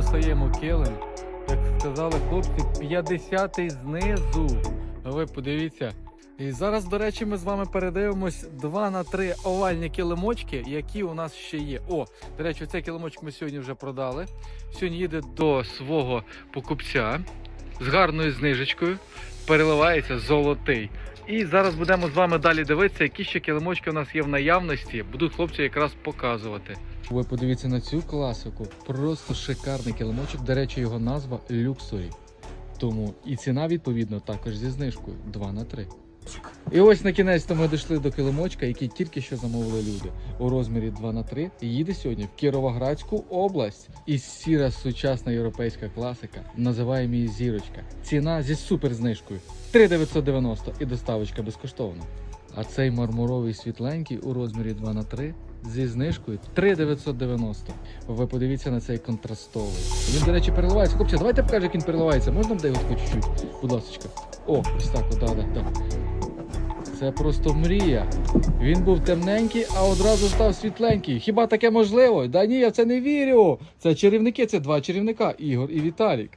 достаємо килим. Як сказали хлопці, 50-й знизу. Ви подивіться. І зараз, до речі, ми з вами передивимось 2 на 3 овальні килимочки, які у нас ще є. О, до речі, цей килимочок ми сьогодні вже продали. Сьогодні їде до свого покупця з гарною знижечкою. Переливається золотий. І зараз будемо з вами далі дивитися, які ще килимочки у нас є в наявності. Будуть хлопці якраз показувати. Ви подивіться на цю класику. Просто шикарний килимочок. До речі, його назва Luxury. Тому і ціна відповідно також зі знижкою 2 на 3. І ось на кінець ми дійшли до килимочка, який тільки що замовили люди у розмірі 2 на 3 їде сьогодні в Кіровоградську область. І сіра сучасна європейська класика. Називаємо її зірочка. Ціна зі суперзнижкою 3990 і доставочка безкоштовна. А цей мармуровий світленький у розмірі 2 на 3 зі знижкою 3990. Ви подивіться на цей контрастовий. Він, до речі, переливається. Хлопці, давайте покажу, як він переливається. Можна буде його тако чуть-чуть? Будь ласка. О, ось так, да, да, да. Це просто мрія. Він був темненький, а одразу став світленький. Хіба таке можливо? Да ні, я в це не вірю. Це чарівники, це два чарівника Ігор і Віталік.